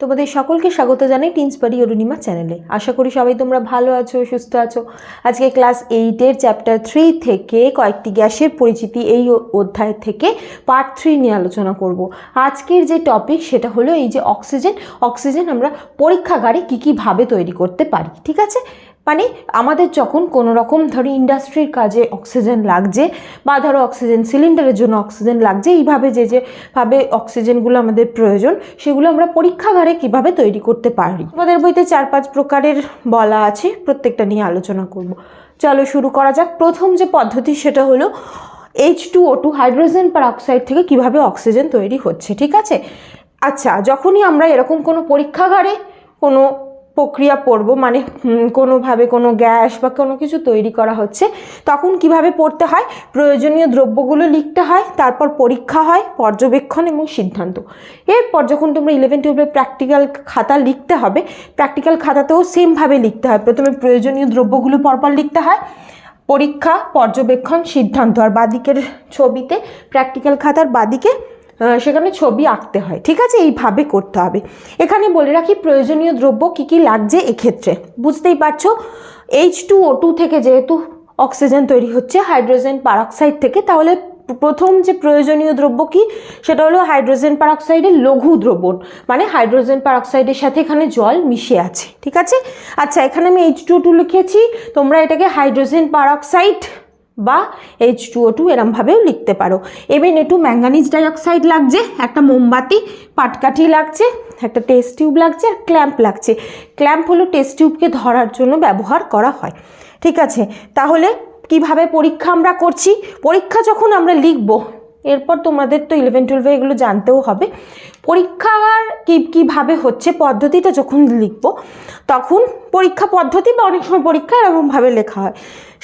তোমাদের সকলকে স্বাগত জানাই টিন্সপারি অরুণিমা চ্যানেলে। আশা করি সবাই তোমরা ভালো আছো, সুস্থ আছো। আজকে ক্লাস এইটের চ্যাপ্টার থ্রি থেকে কয়েকটি গ্যাসের পরিচিতি এই অধ্যায় থেকে পার্ট থ্রি নিয়ে আলোচনা করব। আজকের যে টপিক সেটা হলো এই যে অক্সিজেন অক্সিজেন আমরা পরীক্ষাগারে কী কীভাবে তৈরি করতে পারি, ঠিক আছে? মানে আমাদের যখন কোনো রকম ধরো ইন্ডাস্ট্রির কাজে অক্সিজেন লাগছে বা ধরো অক্সিজেন সিলিন্ডারের জন্য অক্সিজেন লাগছে, এইভাবে যে যেভাবে অক্সিজেনগুলো আমাদের প্রয়োজন, সেগুলো আমরা পরীক্ষাগারে কীভাবে তৈরি করতে পারি? আমাদের বইতে চার পাঁচ প্রকারের বলা আছে, প্রত্যেকটা নিয়ে আলোচনা করব। চলো শুরু করা যাক। প্রথম যে পদ্ধতি সেটা হলো H two O two hydrogen peroxide থেকে কীভাবে অক্সিজেন তৈরি হচ্ছে, ঠিক আছে? আচ্ছা যখনই আমরা এরকম কোনো পরীক্ষাগারে কোনো প্রক্রিয়া পড়ব মানে কোনোভাবে কোনো গ্যাস বা কোনো কিছু তৈরি করা হচ্ছে, তখন কীভাবে পড়তে হয়? প্রয়োজনীয় দ্রব্যগুলো লিখতে হয়, তারপর পরীক্ষা হয়, পর্যবেক্ষণ এবং সিদ্ধান্ত। এরপর যখন তোমরা ইলেভেন টুয়েলভে প্র্যাকটিক্যাল খাতা লিখতে হবে প্র্যাকটিক্যাল খাতাতেও সেমভাবে লিখতে হয়। প্রথমে প্রয়োজনীয় দ্রব্যগুলো পরপর লিখতে হয়, পরীক্ষা, পর্যবেক্ষণ, সিদ্ধান্ত। আর বাদিকের ছবিতে প্র্যাকটিক্যাল খাতার বাদিকে সেখানে ছবি আঁকতে হয়। ঠিক আছে? এইভাবে করতে হবে। এখানে বলে রাখি, প্রয়োজনীয় দ্রব্য কী কী লাগছে এক্ষেত্রে। বুঝতেই পারছ? এইচ টু ও টু থেকে যেহেতু অক্সিজেন তৈরি হচ্ছে, হাইড্রোজেন পারঅক্সাইড থেকে, তাহলে প্রথম যে প্রয়োজনীয় দ্রব্য কি, সেটা হলো হাইড্রোজেন পারঅক্সাইডের লঘু দ্রবণ। মানে হাইড্রোজেন পারঅক্সাইডের সাথে এখানে জল মিশে আছে। ঠিক আছে? আচ্ছা এখানে আমি এইচ টু টু লিখেছি। তোমরা এটাকে হাইড্রোজেন পারঅক্সাইড বা এইচ টু ও টু এরমভাবেও লিখতে পারো। এবেন একটু ম্যাঙ্গানিজ ডাইঅক্সাইড লাগছে, একটা মোমবাতি, পাটকাঠি লাগছে, একটা টেস্ট টিউব লাগছে, আর ক্ল্যাম্প লাগছে। ক্ল্যাম্প হলো টেস্ট টিউবকে ধরার জন্য ব্যবহার করা হয়। ঠিক আছে? তাহলে কীভাবে পরীক্ষা আমরা করছি? পরীক্ষা যখন আমরা লিখব, এরপর তোমাদের তো ইলেভেন টুয়েলভে এগুলো জানতেও হবে। পরীক্ষার কী, কীভাবে হচ্ছে, পদ্ধতিটা যখন লিখব তখন পরীক্ষা পদ্ধতি বা অনেক সময় পরীক্ষা এরকমভাবে লেখা হয়।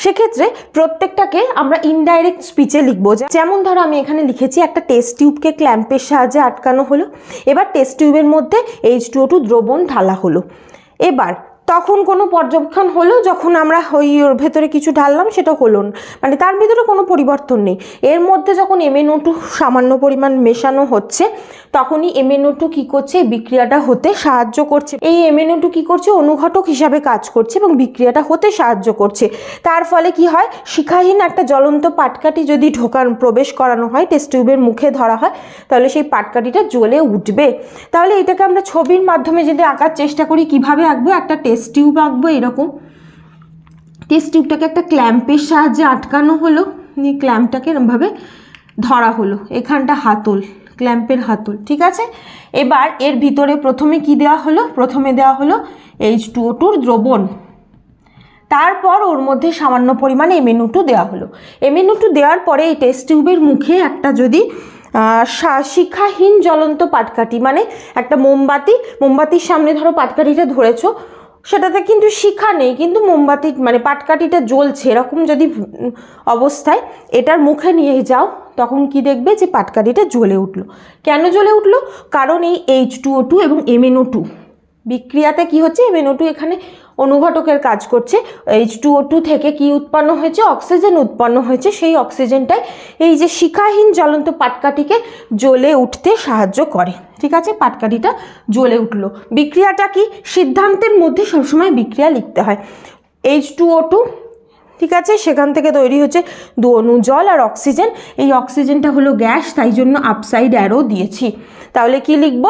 সেক্ষেত্রে প্রত্যেকটাকে আমরা ইনডাইরেক্ট স্পিচে লিখব। যেমন ধরো আমি এখানে লিখেছি, একটা টেস্ট টিউবকে ক্ল্যাম্পের সাহায্যে আটকানো হলো। এবার টেস্ট টিউবের মধ্যে এইচ টু দ্রবণ ঢালা হলো। এবার তখন কোনো পর্যবেক্ষণ হলো যখন আমরা ওই ওর ভেতরে কিছু ঢাললাম, সেটা হলো মানে তার ভিতরে কোনো পরিবর্তন নেই। এর মধ্যে যখন এমএনও টু সামান্য পরিমাণ মেশানো হচ্ছে, তখনই এমএনও টু কী করছে? বিক্রিয়াটা হতে সাহায্য করছে। এই এমএনও টু কী করছে? অনুঘটক হিসাবে কাজ করছে এবং বিক্রিয়াটা হতে সাহায্য করছে। তার ফলে কি হয়? শিখাহীন একটা জ্বলন্ত পাটকাঠি যদি ঢোকান, প্রবেশ করানো হয় টেস্ট টিউবের মুখে ধরা হয়, তাহলে সেই পাটকাঠিটা জ্বলে উঠবে। তাহলে এটাকে আমরা ছবির মাধ্যমে যদি আঁকার চেষ্টা করি, কীভাবে আঁকবো? একটা টেস্ট টিউব আঁকবো এরকম। টেস্ট টিউবটাকে একটা ক্ল্যাম্পের সাহায্যে আটকানো হলো, নিয়ে ক্ল্যাম্পটাকে এরমভাবে ধরা হলো, এখানটা হাতল ক্ল্যাম্পের হাতল, ঠিক আছে? এবার এর ভিতরে প্রথমে কি দেওয়া হলো? প্রথমে দেওয়া হলো এইচ টু ও টুর দ্রবণ। তারপর ওর মধ্যে সামান্য পরিমাণে এমএনও টু দেওয়া হলো। এমএনও টু দেওয়ার পরে এই টেস্ট টিউবের মুখে একটা যদি শিক্ষাহীন জ্বলন্ত পাটকাঠি মানে একটা মোমবাতি, মোমবাতির সামনে ধরো পাটকাঠিটা ধরেছো সেটাতে কিন্তু শিখা নেই, কিন্তু মোমবাতি মানে পাটকাঠিটা জ্বলছে, এরকম যদি অবস্থায় এটার মুখে নিয়ে যাও, তখন কি দেখবে যে পাটকাঠিটা জ্বলে উঠল। কেন জ্বলে উঠল? কারণ এই এইচ টু ও টু এবং এমএনও টু বিক্রিয়াতে কি হচ্ছে? এমএনও টু এখানে অনুঘটকের কাজ করছে। এইচ টু ও টু থেকে কি উৎপন্ন হয়েছে? অক্সিজেন উৎপন্ন হয়েছে। সেই অক্সিজেনটাই এই যে শিখাহীন জ্বলন্ত পাটকাঠিকে জ্বলে উঠতে সাহায্য করে। ঠিক আছে? পাটকাঠিটা জ্বলে উঠল। বিক্রিয়াটা কি? সিদ্ধান্তের মধ্যে সবসময় বিক্রিয়া লিখতে হয়। এইচ টু ও টু ঠিক আছে? সেখান থেকে তৈরি হচ্ছে দু জল আর অক্সিজেন। এই অক্সিজেনটা হলো গ্যাস, তাই জন্য আপসাইড অ্যারো দিয়েছি। তাহলে কি লিখব?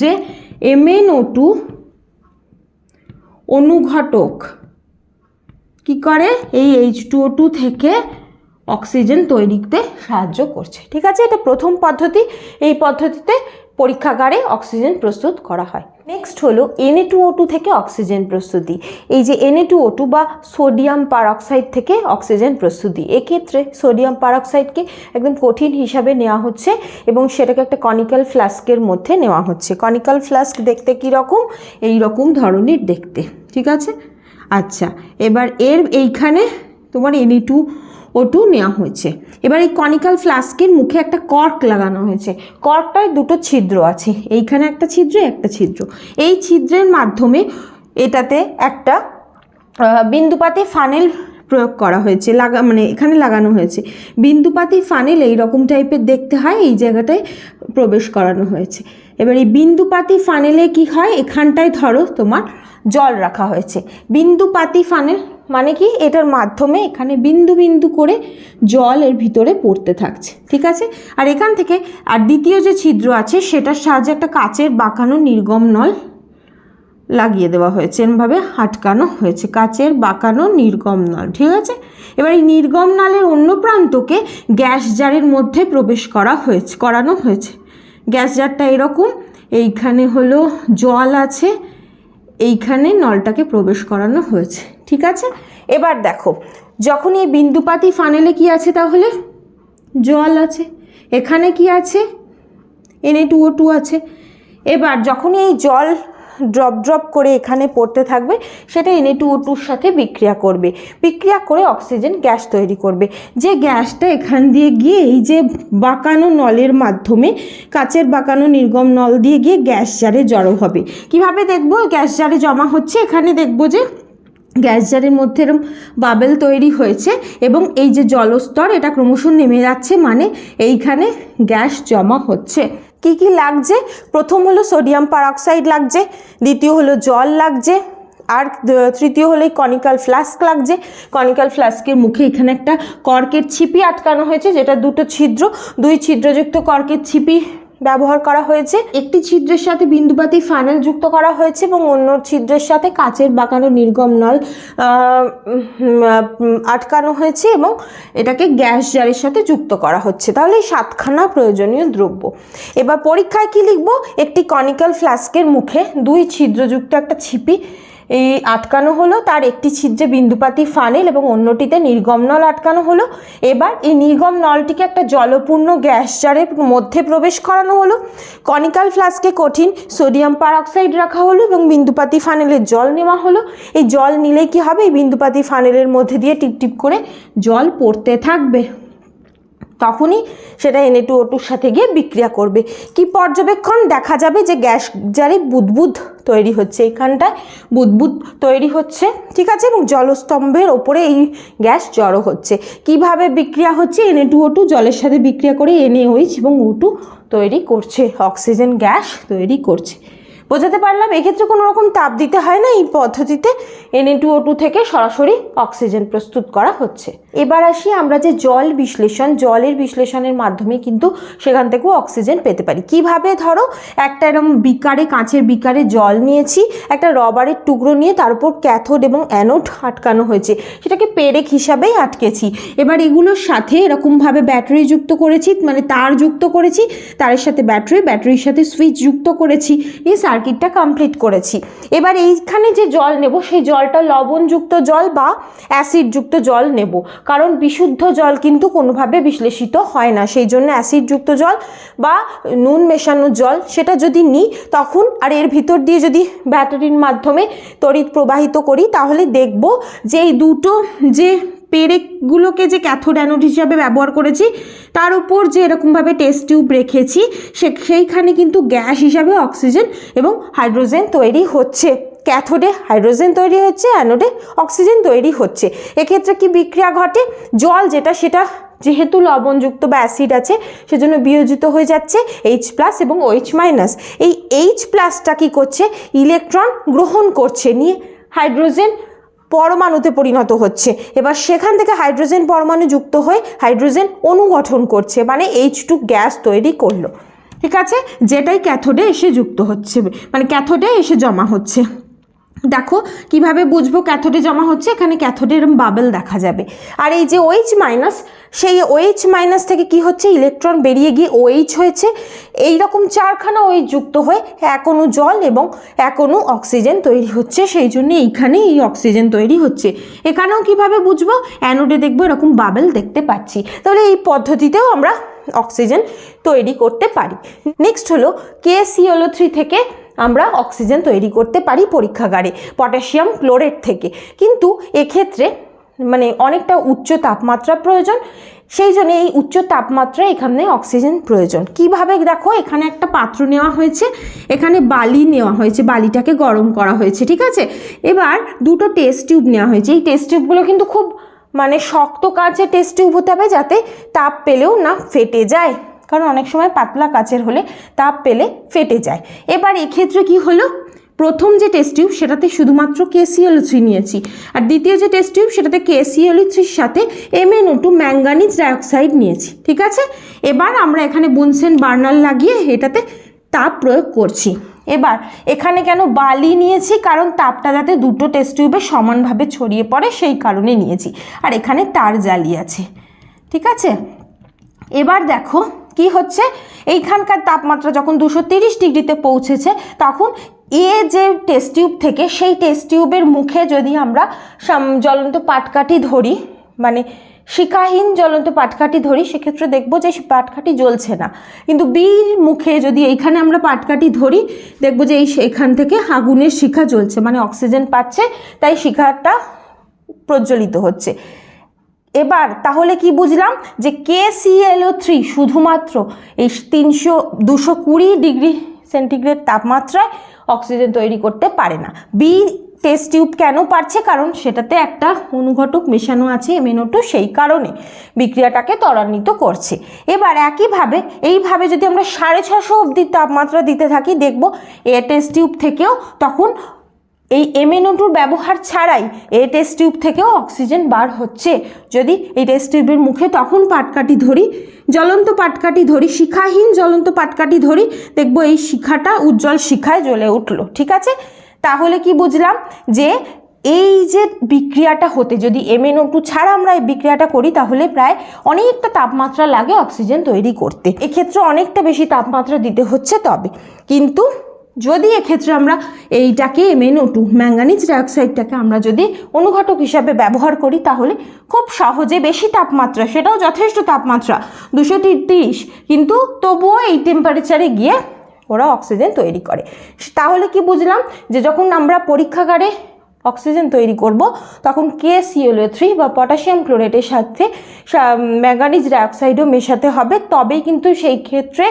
যে এমএনও টু অনুঘটক। কি করে? এই এইচ টু থেকে অক্সিজেন তৈরিতে সাহায্য করছে। ঠিক আছে? এটা প্রথম পদ্ধতি। এই পদ্ধতিতে পরীক্ষাগারে অক্সিজেন প্রস্তুত করা হয়। নেক্সট হলো এনএ টু ও টু থেকে অক্সিজেন প্রস্তুতি। এই যে এনএ টু ও টু বা সোডিয়াম পারঅক্সাইড থেকে অক্সিজেন প্রস্তুতি, এক্ষেত্রে সোডিয়াম পারঅক্সাইডকে একদম কঠিন হিসাবে নেওয়া হচ্ছে এবং সেটাকে একটা কনিক্যাল ফ্লাস্কের মধ্যে নেওয়া হচ্ছে। কনিক্যাল ফ্লাস্ক দেখতে কীরকম? এই রকম ধরনের দেখতে। ঠিক আছে? আচ্ছা এবার এর এইখানে তোমার এনি টু ও টু নেওয়া হয়েছে। এবার এই কনিক্যাল ফ্লাস্কের মুখে একটা কর্ক লাগানো হয়েছে। কর্কটায় দুটো ছিদ্র আছে। এইখানে একটা ছিদ্র একটা ছিদ্র। এই ছিদ্রের মাধ্যমে এটাতে একটা বিন্দুপাতি ফানেল প্রয়োগ করা হয়েছে, লাগা মানে এখানে লাগানো হয়েছে। বিন্দুপাতি ফানেল এই রকম টাইপের দেখতে হয়, এই জায়গাটায় প্রবেশ করানো হয়েছে। এবার এই বিন্দুপাতি ফানেলে কি হয়? এখানটায় ধরো তোমার জল রাখা হয়েছে। বিন্দুপাতি ফানেল মানে কি? এটার মাধ্যমে এখানে বিন্দু বিন্দু করে জল এর ভিতরে পড়তে থাকছে, ঠিক আছে? আর এখান থেকে, আর দ্বিতীয় যে ছিদ্র আছে, সেটার সাহায্যে একটা কাচের বাঁকানো নির্গম নল লাগিয়ে দেওয়া হয়েছে, এরমভাবে আটকানো হয়েছে, কাচের বাঁকানো নির্গম নল, ঠিক আছে? এবার এই নির্গম নলের অন্য প্রান্তকে গ্যাস জারের মধ্যে প্রবেশ করা হয়েছে, করানো হয়েছে। গ্যাস জারটা এরকম, এইখানে হলো জল আছে এইখানে নলটাকে প্রবেশ করানো হয়েছে, ঠিক আছে? এবার দেখো, যখন এই বিন্দুপাতি ফানেলে কি আছে তাহলে? জল আছে। এখানে কি আছে? এনে টু ও টু আছে। এবার যখন এই জল ড্রপ ড্রপ করে এখানে পড়তে থাকবে, সেটা এনে টু টুর সাথে বিক্রিয়া করবে। বিক্রিয়া করে অক্সিজেন গ্যাস তৈরি করবে। যে গ্যাসটা এখান দিয়ে গিয়ে এই যে বাঁকানো নলের মাধ্যমে, কাচের বাঁকানো নির্গম নল দিয়ে গিয়ে গ্যাস জারে জড়ো হবে। কীভাবে দেখব? গ্যাস জারে জমা হচ্ছে, এখানে দেখব যে গ্যাস জারের মধ্যে এরম বাবেল তৈরি হয়েছে এবং এই যে জলস্তর, এটা ক্রমশ নেমে যাচ্ছে মানে এইখানে গ্যাস জমা হচ্ছে। কি কি লাগছে? প্রথম হলো সোডিয়াম পারঅক্সাইড লাগছে, দ্বিতীয় হলো জল লাগছে, আর তৃতীয় হলো কনিকাল ফ্লাস্ক লাগছে। কনিকাল ফ্লাস্কের মুখে এখানে একটা কর্কের ছিপি আটকানো হয়েছে, যেটা দুটো ছিদ্র, দুই ছিদ্রযুক্ত কর্কের ছিপি ব্যবহার করা হয়েছে। একটি ছিদ্রের সাথে বিন্দুপাতি ফানেল যুক্ত করা হয়েছে এবং অন্য ছিদ্রের সাথে কাচের বাঁকানো নির্গম নল আটকানো হয়েছে এবং এটাকে গ্যাস জারের সাথে যুক্ত করা হচ্ছে। তাহলে এই সাতখানা প্রয়োজনীয় দ্রব্য। এবার পরীক্ষায় কি লিখব? একটি কনিক্যাল ফ্লাস্কের মুখে দুই ছিদ্রযুক্ত একটা ছিপি এই আটকানো হলো, তার একটি ছিদ্রে বিন্দুপাতি ফানেল এবং অন্যটিতে নির্গম নল আটকানো হলো। এবার এই নির্গম নলটিকে একটা জলপূর্ণ গ্যাস জারের মধ্যে প্রবেশ করানো হলো। কনিক্যাল ফ্লাস্কে কঠিন সোডিয়াম পারঅক্সাইড রাখা হলো এবং বিন্দুপাতি ফানেলের জল নেওয়া হলো। এই জল নিলে কি হবে? এই বিন্দুপাতি ফানেলের মধ্যে দিয়ে টিপ টিপ করে জল পড়তে থাকবে। তখনই সেটা এনে টু ও টুর সাথে গিয়ে বিক্রিয়া করবে। কি পর্যবেক্ষণ দেখা যাবে যে গ্যাস জারে বুদবুদ তৈরি হচ্ছে এখানটায়? বুদবুদ তৈরি হচ্ছে, ঠিক আছে? এবং জলস্তম্ভের ওপরে এই গ্যাস জড়ো হচ্ছে। কীভাবে বিক্রিয়া হচ্ছে? এনে টু ও টু জলের সাথে বিক্রিয়া করে এনএওইচ এবং ও তৈরি করছে। অক্সিজেন গ্যাস তৈরি করছে। বোঝাতে পারলাম, এক্ষেত্রে কোনো রকম তাপ দিতে হয় না এই পদ্ধতিতে। এনএ টু ও টু থেকে সরাসরি অক্সিজেন প্রস্তুত করা হচ্ছে। এবার আসি আমরা যে জল বিশ্লেষণ, জলের বিশ্লেষণের মাধ্যমে কিন্তু সেখান থেকেও অক্সিজেন পেতে পারি। কীভাবে? ধরো, একটা এরকম বিকারে, কাঁচের বিকারে জল নিয়েছি, একটা রবারের টুকরো নিয়ে তার উপর ক্যাথোড এবং অ্যানোড আটকানো হয়েছে, সেটাকে পেরেক হিসাবেই আটকেছি। এবার এগুলোর সাথে এরকমভাবে ব্যাটারি যুক্ত করেছি মানে তার যুক্ত করেছি, তারের সাথে ব্যাটারি, ব্যাটারির সাথে সুইচ যুক্ত করেছি এই সার্কিটটা কমপ্লিট করেছি। এবার এইখানে যে জল নেব, সেই জলটা লবণযুক্ত জল বা অ্যাসিডযুক্ত জল নেব। কারণ বিশুদ্ধ জল কিন্তু কোনোভাবে বিশ্লেষিত হয় না। সেই জন্য অ্যাসিডযুক্ত জল বা নুন মেশানো জল সেটা যদি নিই, তখন আর এর ভিতর দিয়ে যদি ব্যাটারির মাধ্যমে তড়িৎ প্রবাহিত করি, তাহলে দেখব যে এই দুটো যে পেরেকগুলোকে যে ক্যাথোড অ্যানোড হিসাবে ব্যবহার করেছি, তার উপর যে এরকমভাবে টেস্ট টিউব রেখেছি, সে সেইখানে কিন্তু গ্যাস হিসাবে অক্সিজেন এবং হাইড্রোজেন তৈরি হচ্ছে। ক্যাথোডে হাইড্রোজেন তৈরি হচ্ছে অ্যানোডে অক্সিজেন তৈরি হচ্ছে। এক্ষেত্রে কি বিক্রিয়া ঘটে? জল যেটা, সেটা যেহেতু লবণযুক্ত বা অ্যাসিড আছে, সেজন্য বিয়োজিত হয়ে যাচ্ছে এইচ প্লাস এবং ওইচ মাইনাস এই এইচ প্লাসটা কী করছে? ইলেকট্রন গ্রহণ করছে, নিয়ে হাইড্রোজেন পরমাণুতে পরিণত হচ্ছে। এবার সেখান থেকে হাইড্রোজেন পরমাণু যুক্ত হয়ে হাইড্রোজেন অনুগঠন করছে মানে এইচ টু গ্যাস তৈরি করল। ঠিক আছে? যেটাই ক্যাথোডে এসে যুক্ত হচ্ছে মানে ক্যাথোডে এসে জমা হচ্ছে। দেখো কীভাবে বুঝব ক্যাথোডে জমা হচ্ছে? এখানে ক্যাথোডের বাবেল দেখা যাবে। আর এই যে ওইচ মাইনাস সেই ওইচ মাইনাস থেকে কি হচ্ছে? ইলেকট্রন বেরিয়ে গিয়ে ওইচ হয়েছে। এই রকম চারখানা ওইচ যুক্ত হয়ে এক জল এবং এক অক্সিজেন তৈরি হচ্ছে। সেই জন্য এইখানে এই অক্সিজেন তৈরি হচ্ছে। এখানেও কীভাবে বুঝব? অ্যানোডে দেখব এরকম বাবেল দেখতে পাচ্ছি। তাহলে এই পদ্ধতিতেও আমরা অক্সিজেন তৈরি করতে পারি। নেক্সট হলো কেসিওলো থ্রি থেকে আমরা অক্সিজেন তৈরি করতে পারি পরীক্ষাগারে, পটাশিয়াম ক্লোরেট থেকে। কিন্তু এক্ষেত্রে মানে অনেকটা উচ্চ তাপমাত্রা প্রয়োজন, সেই জন্য এই উচ্চ তাপমাত্রায় এখানে অক্সিজেন প্রয়োজন। কীভাবে দেখো, এখানে একটা পাত্র নেওয়া হয়েছে, এখানে বালি নেওয়া হয়েছে, বালিটাকে গরম করা হয়েছে, ঠিক আছে? এবার দুটো টেস্ট টিউব নেওয়া হয়েছে। এই টেস্ট টিউবগুলো কিন্তু খুব মানে শক্ত কাঁচের টেস্ট টিউব হতে হবে যাতে তাপ পেলেও না ফেটে যায়। কারণ অনেক সময় পাতলা কাচের হলে তাপ পেলে ফেটে যায়। এবার এক্ষেত্রে কি হলো? প্রথম যে টেস্ট টিউব সেটাতে শুধুমাত্র কেসিএল থ্রি নিয়েছি। আর দ্বিতীয় যে টেস্ট টিউব সেটাতে কেসিএল থ্রির সাথে এমএনও টু ম্যাঙ্গানিজ ডাইঅক্সাইড নিয়েছি, ঠিক আছে? এবার আমরা এখানে বুনসেন বার্নার লাগিয়ে এটাতে তাপ প্রয়োগ করছি। এবার এখানে কেন বালি নিয়েছি? কারণ তাপটা যাতে দুটো টেস্ট টিউবে সমানভাবে ছড়িয়ে পড়ে সেই কারণে নিয়েছি। আর এখানে তার জালি আছে, ঠিক আছে? এবার দেখো কি হচ্ছে? এইখানকার তাপমাত্রা যখন দুশো ডিগ্রিতে পৌঁছেছে, তখন এ যে টেস্ট টিউব থেকে সেই টেস্ট টিউবের মুখে যদি আমরা জ্বলন্ত পাটকাঠি ধরি মানে শিখাহীন জ্বলন্ত পাটকাঠি ধরি, সেক্ষেত্রে দেখব যে পাটকাঠি জ্বলছে না। কিন্তু বির মুখে যদি এইখানে আমরা পাটকাঠি ধরি, দেখব যে এই এখান থেকে আগুনের শিখা জ্বলছে মানে অক্সিজেন পাচ্ছে, তাই শিখাটা প্রজ্বলিত হচ্ছে। এবার তাহলে কি বুঝলাম? যে কে সিএলও থ্রি শুধুমাত্র এই তিনশো, দুশো কুড়ি ডিগ্রি সেন্টিগ্রেড তাপমাত্রায় অক্সিজেন তৈরি করতে পারে না। বি টেস্ট টিউব কেন পারছে? কারণ সেটাতে একটা অনুঘটক মেশানো আছে এমএনও সেই কারণে বিক্রিয়াটাকে ত্বরান্বিত করছে। এবার একইভাবে, এইভাবে যদি আমরা সাড়ে ছশো অবধি তাপমাত্রা দিতে থাকি, দেখব এ টেস্ট টিউব থেকেও তখন এই এমএনওটুর ব্যবহার ছাড়াই এই টেস্ট টিউব থেকেও অক্সিজেন বার হচ্ছে। যদি এই টেস্ট টিউবের মুখে তখন পাটকাঠি ধরি, জ্বলন্ত পাটকাঠি ধরি, শিখাহীন জ্বলন্ত পাটকাঠি ধরি, দেখব এই শিখাটা উজ্জ্বল শিখায় জ্বলে উঠল, ঠিক আছে? তাহলে কি বুঝলাম যে এই যে বিক্রিয়াটা হতে, যদি এমএনও টু ছাড়া আমরা এই বিক্রিয়াটা করি, তাহলে প্রায় অনেকটা তাপমাত্রা লাগে অক্সিজেন তৈরি করতে। এক্ষেত্রে অনেকটা বেশি তাপমাত্রা দিতে হচ্ছে তবে। কিন্তু যদি এক্ষেত্রে আমরা এইটাকে এমএনও টু ম্যাঙ্গানিজ ডাইঅক্সাইডটাকে আমরা যদি অনুঘটক হিসাবে ব্যবহার করি, তাহলে খুব সহজে বেশি তাপমাত্রা, সেটাও যথেষ্ট তাপমাত্রা, দুশো তিরিশ, কিন্তু তবুও এই টেম্পারেচারে গিয়ে ওরা অক্সিজেন তৈরি করে। তাহলে কি বুঝলাম যে যখন আমরা পরীক্ষাগারে অক্সিজেন তৈরি করব, তখন K C L O three বা পটাশিয়াম ক্লোরেটের সাথে ম্যাঙ্গানিজ ডাইঅক্সাইডও মেশাতে হবে, তবেই কিন্তু সেই ক্ষেত্রে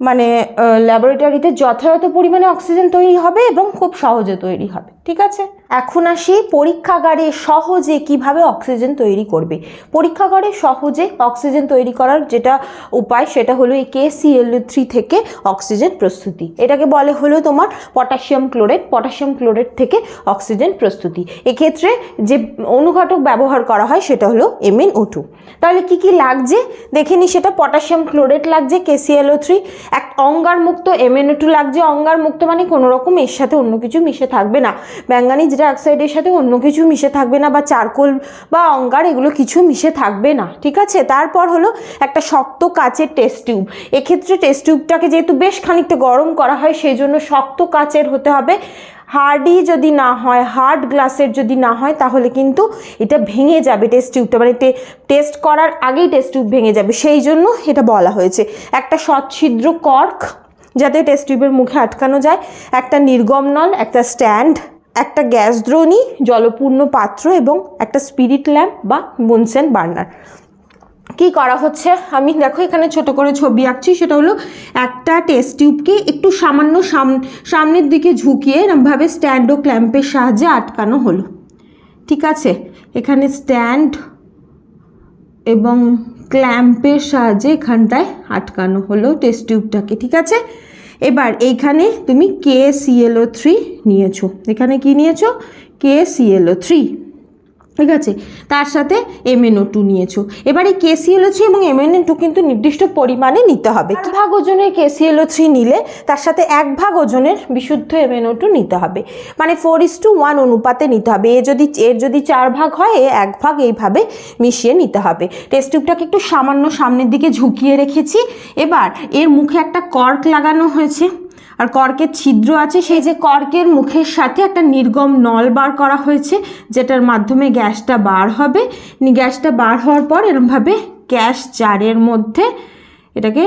মানে ল্যাবরেটরিতে যথাযথ পরিমাণে অক্সিজেন তৈরি হবে এবং খুব সহজে তৈরি হবে ঠিক আছে? এখন আসি পরীক্ষাগারে সহজে কীভাবে অক্সিজেন তৈরি করবে? পরীক্ষাগারে সহজে অক্সিজেন তৈরি করার যেটা উপায়, সেটা হলো এই কে থ্রি থেকে অক্সিজেন প্রস্তুতি। এটাকে বলে হলো তোমার পটাশিয়াম ক্লোরেট পটাশিয়াম ক্লোরেট থেকে অক্সিজেন প্রস্তুতি। এক্ষেত্রে যে অনুঘটক ব্যবহার করা হয়, সেটা হলো এমএন ও তাহলে কি কি লাগছে? দেখে নি সেটা। পটাশিয়াম ক্লোরেট লাগছে K C L O three এক অঙ্গার মুক্ত এমএনও টু লাগছে। অঙ্গার মুক্ত মানে কোনো রকম এর সাথে অন্য কিছু মিশে থাকবে না। ম্যাঙ্গানিজ ডাইঅক্সাইডের সাথে অন্য কিছু মিশে থাকবে না বা চারকোল বা অঙ্গার এগুলো কিছু মিশে থাকবে না, ঠিক আছে? তারপর হলো একটা শক্ত কাচের টেস্ট টিউব এক্ষেত্রে টেস্ট টিউবটাকে যেহেতু বেশ খানিকটা গরম করা হয় সেই জন্য শক্ত কাচের হতে হবে। হার্ডই যদি না হয় হার্ড গ্লাসের যদি না হয়, তাহলে কিন্তু এটা ভেঙে যাবে টেস্ট টিউবটা মানে টেস্ট করার আগেই টেস্ট টিউব ভেঙে যাবে। সেই জন্য এটা বলা হয়েছে। একটা সচ্ছিদ্র কর্ক যাতে টেস্ট টিউবের মুখে আটকানো যায়, একটা নির্গম নল একটা স্ট্যান্ড একটা গ্যাস দ্রোণী, জলপূর্ণ পাত্র এবং একটা স্পিরিট ল্যাম্প বা বুনসেন বার্নার। কি করা হচ্ছে? আমি দেখো এখানে ছোট করে ছবি আঁকছি, সেটা হলো একটা টেস্ট টিউবকে একটু সামান্য সাম, সামনের দিকে ঝুঁকিয়ে এরমভাবে স্ট্যান্ড ও ক্ল্যাম্পের সাহায্যে আটকানো হলো। ঠিক আছে? এখানে স্ট্যান্ড এবং ক্ল্যাম্পের সাহায্যে এখানটায় আটকানো হলো টেস্ট টিউবটাকে ঠিক আছে? এবার এইখানে তুমি কে সিএলও থ্রি নিয়েছো। এখানে কি নিয়েছো? কে সিএলও থ্রি ঠিক আছে? তার সাথে এমএনও টু নিয়েছো। এবারে K C L O three এবং এমএনও টু কিন্তু নির্দিষ্ট পরিমাণে নিতে হবে। এক ভাগ ওজনের কেসিএলও থ্রি নিলে তার সাথে এক ভাগ ওজনের বিশুদ্ধ এমএনও টু নিতে হবে। মানে ফোর ইস টু ওয়ান অনুপাতে নিতে হবে। এ যদি এর যদি চার ভাগ হয় এ এক ভাগ এইভাবে মিশিয়ে নিতে হবে। টেস্ট টিউবটাকে একটু সামান্য সামনের দিকে ঝুঁকিয়ে রেখেছি। এবার এর মুখে একটা কর্ক লাগানো হয়েছে। আর কর্কের ছিদ্র আছে, সেই যে কর্কের মুখের সাথে একটা নির্গম নল বার করা হয়েছে, যেটার মাধ্যমে গ্যাসটা বার হবে। গ্যাসটা বার হওয়ার পর এরমভাবে গ্যাস জারের মধ্যে এটাকে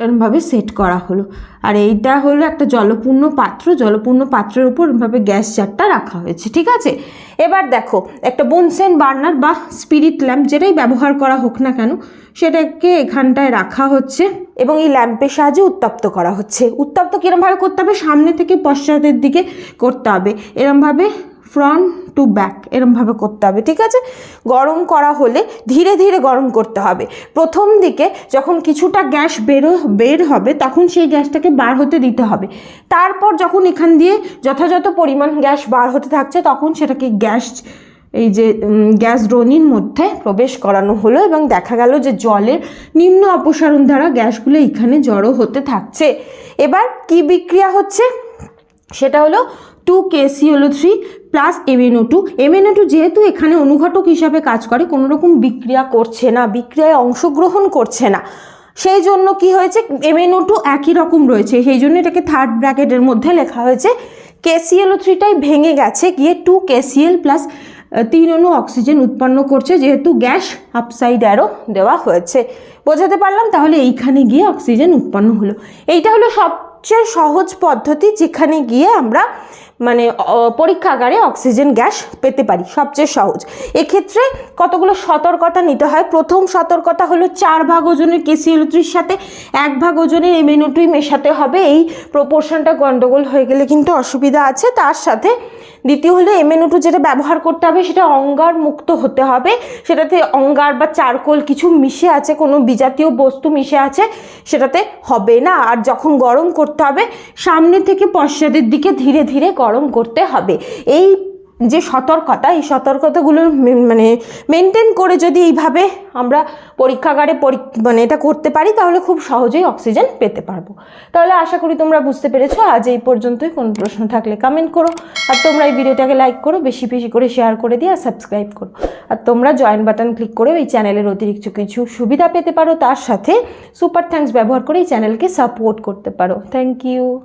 এরমভাবে সেট করা হলো। আর এইটা হলো একটা জলপূর্ণ পাত্র। জলপূর্ণ পাত্রের উপর এরমভাবে গ্যাস জারটা রাখা হয়েছে, ঠিক আছে? এবার দেখো, একটা বুনসেন বার্নার বা স্পিরিট ল্যাম্প যেটাই ব্যবহার করা হোক না কেন, সেটাকে এখানটায় রাখা হচ্ছে এবং এই ল্যাম্পের সাহায্যে উত্তপ্ত করা হচ্ছে। উত্তপ্ত কীরমভাবে করতে হবে? সামনে থেকে পশ্চাতের দিকে করতে হবে। এরমভাবে ফ্রন্ট টু ব্যাক এরমভাবে করতে হবে, ঠিক আছে? গরম করা হলে ধীরে ধীরে গরম করতে হবে। প্রথম দিকে যখন কিছুটা গ্যাস বেরো বের হবে তখন সেই গ্যাসটাকে বার হতে দিতে হবে। তারপর যখন এখান দিয়ে যথাযথ পরিমাণ গ্যাস বার হতে থাকছে তখন সেটাকে গ্যাস, এই যে গ্যাস দ্রোণীর মধ্যে প্রবেশ করানো হলো এবং দেখা গেল যে জলের নিম্ন অপসারণ দ্বারা গ্যাসগুলো এখানে জড়ো হতে থাকছে। এবার কি বিক্রিয়া হচ্ছে? সেটা হলো two KClO three plus MnO two. MnO two যেহেতু এখানে অনুঘটক হিসাবে কাজ করে কোনো রকম বিক্রিয়া করছে না, বিক্রিয়ায় অংশগ্রহণ করছে না। সেই জন্য কি হয়েছে, এমএনও টু একই রকম রয়েছে। সেই জন্য এটাকে থার্ড ব্র্যাকেটের মধ্যে লেখা হয়েছে কেসিএলও থ্রিটাই ভেঙে গেছে, গিয়ে টু কেসিএল প্লাস তিন অণু অক্সিজেন উৎপন্ন করছে, যেহেতু গ্যাস আপসাইড অ্যারো দেওয়া হয়েছে। বোঝাতে পারলাম? তাহলে এইখানে গিয়ে অক্সিজেন উৎপন্ন হলো। এইটা হলো সবচেয়ে সহজ পদ্ধতি, যেখানে গিয়ে আমরা মানে পরীক্ষাগারে অক্সিজেন গ্যাস পেতে পারি, সবচেয়ে সহজ। এক্ষেত্রে কতগুলো সতর্কতা নিতে হয়? প্রথম সতর্কতা হলো চার ভাগ ওজনের কেসিএলত্রির সাথে এক ভাগ ওজনের এমএনওটুই মেশাতে হবে। এই প্রপোর্শনটা গণ্ডগোল হয়ে গেলে কিন্তু অসুবিধা আছে। তার সাথে দ্বিতীয় হলো এমএনওটু যেটা ব্যবহার করতে হবে সেটা অঙ্গার মুক্ত হতে হবে। সেটাতে অঙ্গার বা চারকোল কিছু মিশে আছে, কোনো বিজাতীয় বস্তু মিশে আছে, সেটাতে হবে না। আর যখন গরম করতে হবে, সামনে থেকে পশ্চাতের দিকে ধীরে ধীরে গরম করতে হবে। এই যে সতর্কতা, এই সতর্কতাগুলো মানে মেনটেন করে যদি এইভাবে আমরা পরীক্ষাগারে পরী মানে এটা করতে পারি, তাহলে খুব সহজেই অক্সিজেন পেতে পারব। তাহলে আশা করি তোমরা বুঝতে পেরেছ। আজ এই পর্যন্তই। কোনো প্রশ্ন থাকলে কমেন্ট করো। আর তোমরা এই ভিডিওটাকে লাইক করো, বেশি বেশি করে শেয়ার করে দিয়ে আর সাবস্ক্রাইব করো। আর তোমরা জয়েন বাটন ক্লিক করে এই চ্যানেলের অতিরিক্ত কিছু সুবিধা পেতে পারো। তার সাথে সুপার থ্যাঙ্কস ব্যবহার করে এই চ্যানেলকে সাপোর্ট করতে পারো। Thank you